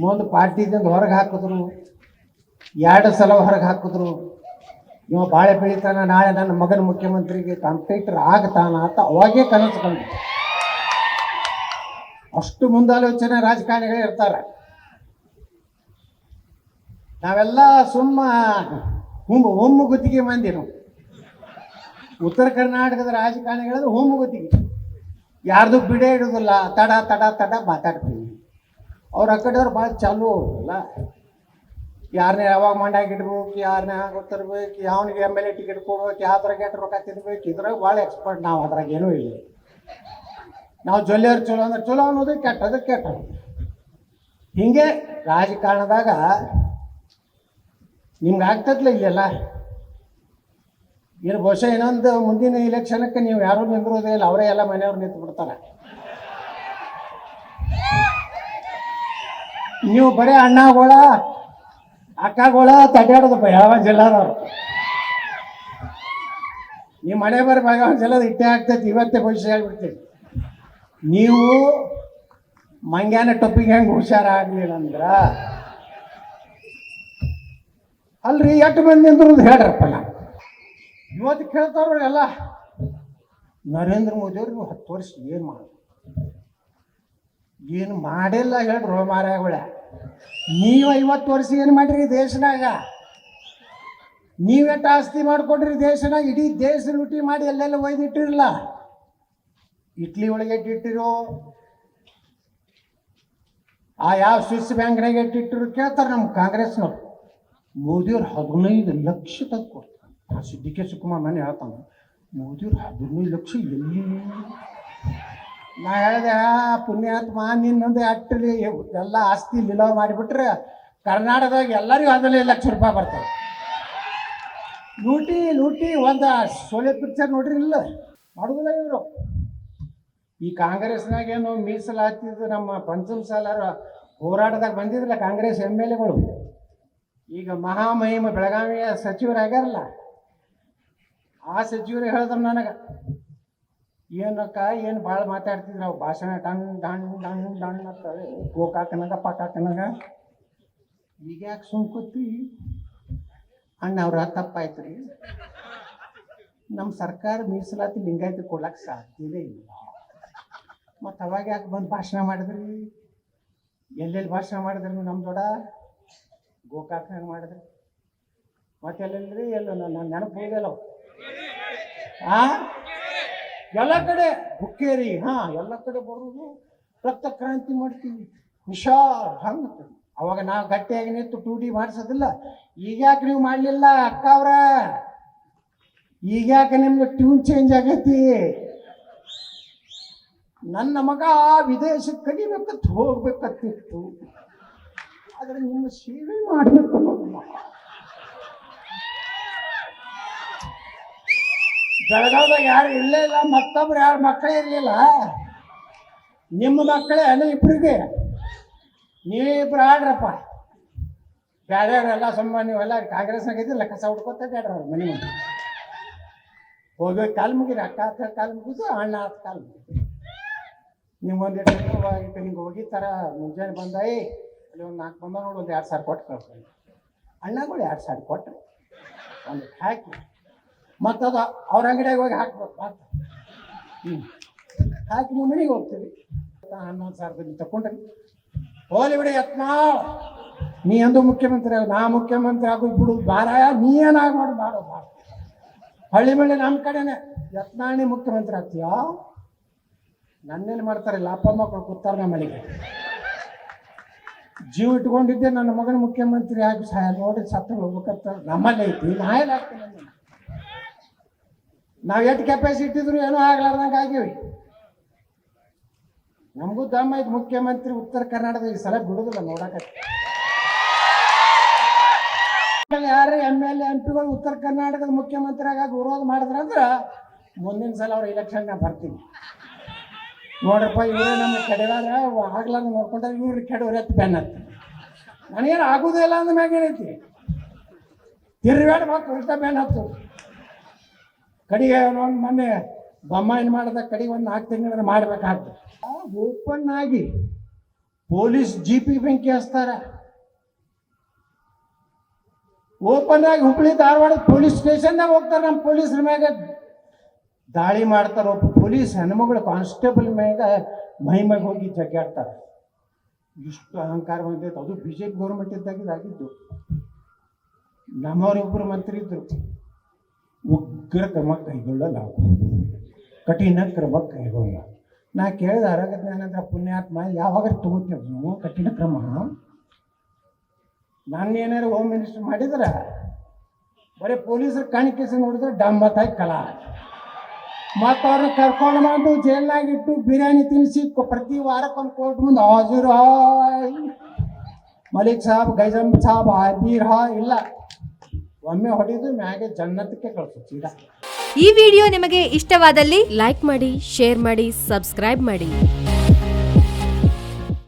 ಮುಂದೆ ಪಾರ್ಟಿದಿಂದ ಹೊರಗೆ ಹಾಕಿದ್ರು. ಎರಡು ಸಲ ಹೊರಗೆ ಹಾಕಿದ್ರು. ಇವ ಬಾಳೆ ಬೆಳಿತಾನ, ನಾಳೆ ನನ್ನ ಮಗನ ಮುಖ್ಯಮಂತ್ರಿಗೆ ಕಾಂಪಿಟೇಟರ್ ಆಗ್ತಾನ ಅಂತ ಅವಾಗೇ ಕನಸು ಕಂಡು ಅಷ್ಟು ಮುಂದಾಲೋಚನೆ ರಾಜಕಾರಣಿಗಳೇ ಇರ್ತಾರೆ. ನಾವೆಲ್ಲ ಸುಮ್ಮ ಹುಮ್ಮು ಹೊಮ್ಮು ಗುತ್ತಿಗೆ ಮಂದಿ ನಾವು. ಉತ್ತರ ಕರ್ನಾಟಕದ ರಾಜಕಾರಣಿಗಳಂದ್ರೆ ಹೋಮ್ ಗುತ್ತಿಗೆ ಯಾರ್ದು ಬಿಡೇ ಇಡೋದಿಲ್ಲ. ತಡ ತಡ ತಡ ಮಾತಾಡ್ತೀವಿ. ಅವ್ರ ಆ ಕಡೆಯವ್ರು ಭಾಳ ಚಾಲು ಅಲ್ಲ? ಯಾರನ್ನ ಯಾವಾಗ ಮಂಡ್ಯಾಗ ಇಡ್ಬೇಕು ಯಾರನ್ನ ಗೊತ್ತಿರ್ಬೇಕು ಯಾವನಿಗೆ ಎಂ ಎಲ್ ಎ ಟಿಕೆಟ್ ಕೊಡ್ಬೇಕು, ಯಾವ ಥರ ಗೆಟ್ ರೊಕ್ಕ ತಿನ್ಬೇಕು, ಇದ್ರಾಗ ಭಾಳ ಎಕ್ಸ್ಪರ್ಟ್ ನಾವು, ಅದ್ರಾಗ ಏನೂ ಇಲ್ಲ. ನಾವು ಜೊಲ್ಲೆಯವ್ರು ಚಲೋ ಅಂದ್ರೆ ಚಲೋ ಅನ್ನೋದು ಕೆಟ್ಟದು ಕೆಟ್ಟ. ಹಿಂಗೆ ರಾಜಕಾರಣದಾಗ ನಿಮ್ಗೆ ಆಗ್ತದ್ಲ ಇಲ್ಲೆಲ್ಲ? ಏನು ಬಹುಶಃ ಇನ್ನೊಂದು ಮುಂದಿನ ಇಲೆಕ್ಷನ್ಕ್ಕೆ ನೀವು ಯಾರೂ ನಿಂದಿರೋದೇ ಇಲ್ಲ, ಅವರೇ ಎಲ್ಲ ಮನೆಯವ್ರು ನಿಂತು ಬಿಡ್ತಾರೆ ನೀವು ಬರೀ ಅಣ್ಣಗಳ, ಅಕ್ಕಗಳ ತಡ್ಯಾಡೋದಪ್ಪ ಯಾವ ಜಿಲ್ಲಾದವ್ರು ನೀವು ಮಳೆ ಬರೀ ಯಾವ ಜಿಲ್ಲಾದ ಇಟ್ಟೆ ಆಗ್ತೈತಿ, ಇವತ್ತೇ ಭವಿಷ್ಯ ಆಗ್ಬಿಡ್ತೀವಿ ನೀವು ಮಂಗ್ಯಾನ ಟೊಪ್ಪಿಗೆ ಹೆಂಗೆ ಹುಷಾರಾಗ್ಲಿಲ್ಲ ಅಂದ್ರ, ಅಲ್ರಿ ಎಷ್ಟು ಮಂದಿ ಅಂದ್ರು ಹೇಳ್ರಪ್ಪ ಇವತ್ತು ಕೇಳ್ತಾರ ಎಲ್ಲ, ನರೇಂದ್ರ ಮೋದಿ ಅವ್ರು ಹತ್ತು ವರ್ಷ ಏನು ಮಾಡ, ಏನು ಮಾಡಿಲ್ಲ ಹೇಳ್ರಿ ಮಾರಾಯಗಳ ನೀವು ಐವತ್ತು ವರ್ಷ ಏನು ಮಾಡಿರಿ ದೇಶನಾಗ? ನೀವೆಟ್ಟು ಆಸ್ತಿ ಮಾಡಿಕೊಂಡ್ರಿ ದೇಶನಾಗ? ಇಡೀ ದೇಶ ಲೂಟಿ ಮಾಡಿ ಎಲ್ಲೆಲ್ಲ ಒಯ್ದಿಟ್ಟಿರಲ್ಲ? ಇಟ್ಲಿ ಒಳಗೆ ಇಟ್ಟಿಟ್ಟಿರೋ ಆ ಯಾವ ಸ್ವಿಸ್ ಬ್ಯಾಂಕ್ನಾಗ ಇಟ್ಟಿಟ್ಟಿರು ಕೇಳ್ತಾರೆ ನಮ್ಮ ಕಾಂಗ್ರೆಸ್ನವ್ರು. ಮೋದಿಯವ್ರು ಹದಿನೈದು ಲಕ್ಷ ತಂದು ಕೊಡ್ತಾರೆ. ಆ ಡಿ ಕೆ ಶಿವಕುಮಾರ್ ಮನೆ ಹೇಳ್ತಾನೆ, ಮೋದಿಯವ್ರು ಹದಿನೈದು ಲಕ್ಷ ಎಲ್ಲಿ? ನಾ ಹೇಳಿದೆ, ಆ, ಪುಣ್ಯಾತ್ಮ ನಿನ್ನೊಂದು ಅಟ್ಟಲಿ, ಎಲ್ಲ ಆಸ್ತಿ ನಿಲವ ಮಾಡಿಬಿಟ್ರೆ ಕರ್ನಾಟಕದಾಗ ಎಲ್ಲರಿಗೂ ಹದಿನೈದು ಲಕ್ಷ ರೂಪಾಯಿ ಬರ್ತವೆ ಲೂಟಿ ಲೂಟಿ, ಒಂದು ಸೋಲೆ ಪಿಕ್ಚರ್ ನೋಡ್ರಿ ಇಲ್ಲ ಮಾಡುದಿಲ್ಲ ಇವರು. ಈ ಕಾಂಗ್ರೆಸ್ನಾಗೇನು ಮೀಸಲಾತಿದ್ದು ನಮ್ಮ ಪಂಚಮ ಸಾಲಾರ ಹೋರಾಟದಾಗ ಬಂದಿದ್ರಲ್ಲ ಕಾಂಗ್ರೆಸ್ ಎಂ ಎಲ್ ಎಗಳು ಈಗ ಮಹಾಮಹಿಮ ಬೆಳಗಾವಿಯ ಸಚಿವರಾಗ್ಯಾರಲ್ಲ. ಆ ಸಚಿವರು ಹೇಳಿದ್ರು ನನಗೆ. ಏನಕ್ಕ, ಏನು ಭಾಳ ಮಾತಾಡ್ತಿದ್ರು ಅವು ಭಾಷಣ ಡಣ್ ಡಣ್ ಡಣ್ ಡಣ್ ಅಂತವೆ ಗೋಕಾಕನಾಗ ಪಕಾಕನಾಗ ಈಗ ಯಾಕೆ ಸುಮ್ಕೂತಿ ಅಣ್ಣ ಅವ್ರ ತಪ್ಪಾಯ್ತು ರೀ ನಮ್ಮ ಸರ್ಕಾರ ಮೀಸಲಾತಿ ಲಿಂಗಾಯತಿ ಕೊಡಕ್ಕೆ ಸಾಧ್ಯವೇ ಇಲ್ಲ. ಮತ್ತು ಅವಾಗ ಯಾಕೆ ಬಂದು ಭಾಷಣ ಮಾಡಿದ್ರಿ? ಎಲ್ಲೆಲ್ಲಿ ಭಾಷಣ ಮಾಡಿದ್ರಿ ನಮ್ಮ ದೊಡ್ಡ ಗೋಕಾಕನಾಗ ಮಾಡಿದ್ರಿ. ಮತ್ತೆ ಎಲ್ಲೆಲ್ರಿ? ಎಲ್ಲ ನನ್ನ ನೆನಪು ಹೋಗ್ಯಲ್ಲ ಆ? ಎಲ್ಲ ಕಡೆ ಹುಕ್ಕೇರಿ ಹಾ, ಎಲ್ಲ ಕಡೆ ಬರೋದು. ರಕ್ತ ಕ್ರಾಂತಿ ಮಾಡ್ತೀವಿ ಹುಷಾರ್, ಹಂಗೆ ಅವಾಗ ನಾವು ಗಟ್ಟಿಯಾಗಿ ನಿಂತು ಟೂಟಿ ಮಾಡಿಸೋದಿಲ್ಲ. ಈಗ ಯಾಕೆ ನೀವು ಮಾಡಲಿಲ್ಲ, ಅಕ್ಕ ಅವ್ರ? ಈಗ ಯಾಕೆ ನಿಮ್ಗೆ ಟ್ಯೂನ್ ಚೇಂಜ್ ಆಗೈತಿ? ನನ್ನ ಮಗ ವಿದೇಶಕ್ಕೆ ಕಲಿಬೇಕಂತ ಹೋಗ್ಬೇಕಂತಿತ್ತು. ಆದರೆ ನಿಮ್ಮ ಸೇವೆ ಮಾಡಬೇಕು. ಬೆಳಗಾವ್ದಾಗ ಯಾರು ಇಲ್ಲೇ ಇಲ್ಲ, ಮತ್ತೊಬ್ರು ಯಾರು ಮಕ್ಕಳೇ ಇರಲಿಲ್ಲ. ನಿಮ್ಮ ಮಕ್ಕಳೇ ಅಲ್ಲ ಇಬ್ಬರಿಗೆ ನೀವಿಬ್ರು ಆಡ್ರಪ್ಪ. ಬ್ಯಾಡ್ಯಾರೆಲ್ಲ ಸುಮ್ಮ ನೀವೆಲ್ಲ ಕಾಂಗ್ರೆಸ್ನಾಗ ಇದ್ದಿಲ್ಲ ಕಸ ಹುಡ್ಕೊತ ಬ್ಯಾಡ್ರ ಅವ್ರ ಮನೆ ಮುಂದೆ. ಹೋಗಿ ಕಾಲು ಮುಗಿರಿ, ಅಕ್ಕ ಹತ್ರ ಕಾಲು ಮುಗಿದು, ಅಣ್ಣ ಹತ್ತು ಕಾಲು ಮುಗಿದು ನಿಮ್ಗೊಂದು ಇಟ್ಟು ಹೋಗಿ ಥರ ಮುಂಜಾನೆ ಬಂದಾಯಿ ಅಲ್ಲಿ ಒಂದು ನಾಲ್ಕು ಬಂದ ನೋಡಿ, ಒಂದು ಎರಡು ಸಾವಿರ ಕೊಟ್ಟು ಕಳ್ಕೊಂಡು ಅಣ್ಣಗಳು ಎರಡು ಸಾವಿರ ಕೊಟ್ಟರೆ ಒಂದು ಹಾಕಿ. ಮತ್ತು ಅದು ಅವ್ರ ಅಂಗಡಿಯಾಗ ಹೋಗಿ ಹಾಕ್ಬೇಕು ಮತ್ತೆ ಹ್ಞೂ ಹಾಕಿ ನೀವು ಮನೆಗೆ ಹೋಗ್ತೀವಿ ಹನ್ನೊಂದು ಸಾವಿರದಲ್ಲಿ ತಗೊಂಡ್ರಿ ಹೋಲಿ ಬಿಡಿ ಯತ್ನಾಳ್ ನೀ ಎಂದು ಮುಖ್ಯಮಂತ್ರಿ ಆಗ, ನಾ ಮುಖ್ಯಮಂತ್ರಿ ಆಗೋದು ಬಿಡು, ಬಾರಾಯ, ನೀ ಏನಾಗ ಮಾಡು ಬಾರೋ ಬಾರ ಹಳ್ಳಿ ಮಳ್ಳಿ ನಮ್ಮ ಕಡೆನೆ. ಯತ್ನಾಣಿ ಮುಖ್ಯಮಂತ್ರಿ ಆಗ್ತೀಯಾ? ನನ್ನೇನು ಮಾಡ್ತಾರಿಲ್ಲ ಅಪ್ಪ ಮಕ್ಕಳು ಕೂತಾರ ನಮ್ಮ ಮನೆಗೆ. ಜೀವ ಇಟ್ಕೊಂಡಿದ್ದೆ ನನ್ನ ಮಗನ ಮುಖ್ಯಮಂತ್ರಿ ಆಗಿ ಸಹಾಯ ನೋಡಿ ಸತ್ತ ಹೋಗ್ಬೇಕಂತ ನಮ್ಮಲ್ಲೇ ಐತಿ, ನಾ ಎಲ್ಲ ನಾವು ಎಷ್ಟು ಕೆಪಾಸಿಟಿ ಇದ್ರು ಏನೂ ಆಗ್ಲಾರ್ದಂಗೆ ಆಗಿವಿ. ನಮಗೂ ದಮ್ಮ ಐತಿ ಮುಖ್ಯಮಂತ್ರಿ ಉತ್ತರ ಕರ್ನಾಟಕದ ಈ ಸಲ ಬಿಡುದಿಲ್ಲ ನೋಡಕ ಯಾರು ಎಂ ಎಲ್ ಎಂ ಪಿಗಳು ಉತ್ತರ ಕರ್ನಾಟಕದ ಮುಖ್ಯಮಂತ್ರಿ ಆಗಾಗ ವಿರೋಧ ಮಾಡಿದ್ರಂದ್ರೆ ಮುಂದಿನ ಸಲ ಅವ್ರ ಎಲೆಕ್ಷನ್ ಬರ್ತೀನಿ. ನೋಡ್ರಪ್ಪ, ಇವರೇ ನಮ್ಮ ಕೆಡವಾರ ಆಗ್ಲಾರ್ದು ನೋಡ್ಕೊಂಡ್ರೆ ಇವ್ರ ಕೆಡವ್ರ ಎತ್ತು ಬೆನ್ನ ನನಗೇನು ಆಗುದೇ ಇಲ್ಲ ಅಂದ ಮ್ಯಾಗ ಏನೈತಿ? ತಿರ್ಗಾಡ್ ಮತ್ತು ಉಲ್ಟಾ ಬೆನ್ನ ಹತ್ತು. ಕಡೆಗೆ ಒಂದು ಮೊನ್ನೆ ಬೊಮ್ಮಾಯಿನ ಮಾಡಿದ ಕಡೆಗೆ ಒಂದು ನಾಲ್ಕು ತಿಂಗಳ ಮಾಡ್ಬೇಕಾಗ್ತದೆ. ಓಪನ್ ಆಗಿ. ಪೊಲೀಸ್ ಜೀಪಿಗೆ ಬೆಂಕಿ ಹಚ್ತಾರೆ. ಓಪನ್ ಆಗಿ ಹುಬ್ಳಿ ಧಾರವಾಡ ಪೊಲೀಸ್ ಸ್ಟೇಷನ್ದಾಗ ಹೋಗ್ತಾರೆ ನಮ್ಮ ಪೊಲೀಸರ ಮ್ಯಾಗ. ದಾಳಿ ಮಾಡ್ತಾರೆ ಒಬ್ಬ ಪೊಲೀಸ್ ಹೆಣ್ಮಗಳು ಕಾನ್ಸ್ಟೇಬಲ್ ಮ್ಯಾಗ ಮೈ ಮ್ಯಾಗ ಹೋಗಿ ಜಗ್ಗಾಡ್ತಾರೆ ಇಷ್ಟು ಅಹಂಕಾರ ಬಂದೈತೆ. ಅದು ಬಿ ಜೆ ಪಿ ಗೌರ್ಮೆಂಟ್ ಇದ್ದಾಗ ಇದಾಗಿದ್ದು ನಮ್ಮವರಿಬ್ಬರು ಮಂತ್ರಿ ಇದ್ರು. ಉಗ್ರ ಕ್ರಮ ಕೈಗೊಳ್ಳಲಾಗುವುದು. ಕಠಿಣ ಕ್ರಮ ಕೈಗೊಳ್ಳ ನಾ ಕೇಳಿದ ಆರೋಗ್ಯ ಜ್ಞಾನದ ಪುಣ್ಯಾತ್ಮ, ಯಾವಾಗ ತಗೋತೀವಿ ನಾವು? ಕಠಿಣ ಕ್ರಮ. ನಾನು ಏನಾರು ಹೋಮ್ ಮಿನಿಸ್ಟರ್ ಮಾಡಿದ್ರೆ, ಬರೀ ಪೊಲೀಸರು ಕಾಣಿಕೆಸ ನೋಡಿದ್ರೆ ಡಂಬತ್ತಾಗಿ ಕಲಾ. ಮತ್ತು ಅವ್ರನ್ನ ಕರ್ಕೊಂಡು ಬಂದು ಜೈಲ್ನಾಗ ಇಟ್ಟು ಬಿರಿಯಾನಿ ತಿನ್ನಿಸಿ ಪ್ರತಿ ವಾರಕ್ಕೊಂದು ಕೋರ್ಟ್ ಮುಂದೆ ಹಾಜರು ಹಾಯ್ ಮಲಿಕ್ ಸಾಬ್ ಗೈಜಮ್ ಸಾಬ್ ಹಾಜೀರ್ ಹಾ ಇಲ್ಲ. ಒಮ್ಮೆ ಹೊಡೆದು ಮ್ಯಾಗೆ ಜನ್ನತ್ತಕ್ಕೆ ಕಳ್ಸು ಈ ವಿಡಿಯೋ ನಿಮಗೆ ಇಷ್ಟವಾದಲ್ಲಿ ಲೈಕ್ ಮಾಡಿ, ಶೇರ್ ಮಾಡಿ, ಸಬ್ಸ್ಕ್ರೈಬ್ ಮಾಡಿ.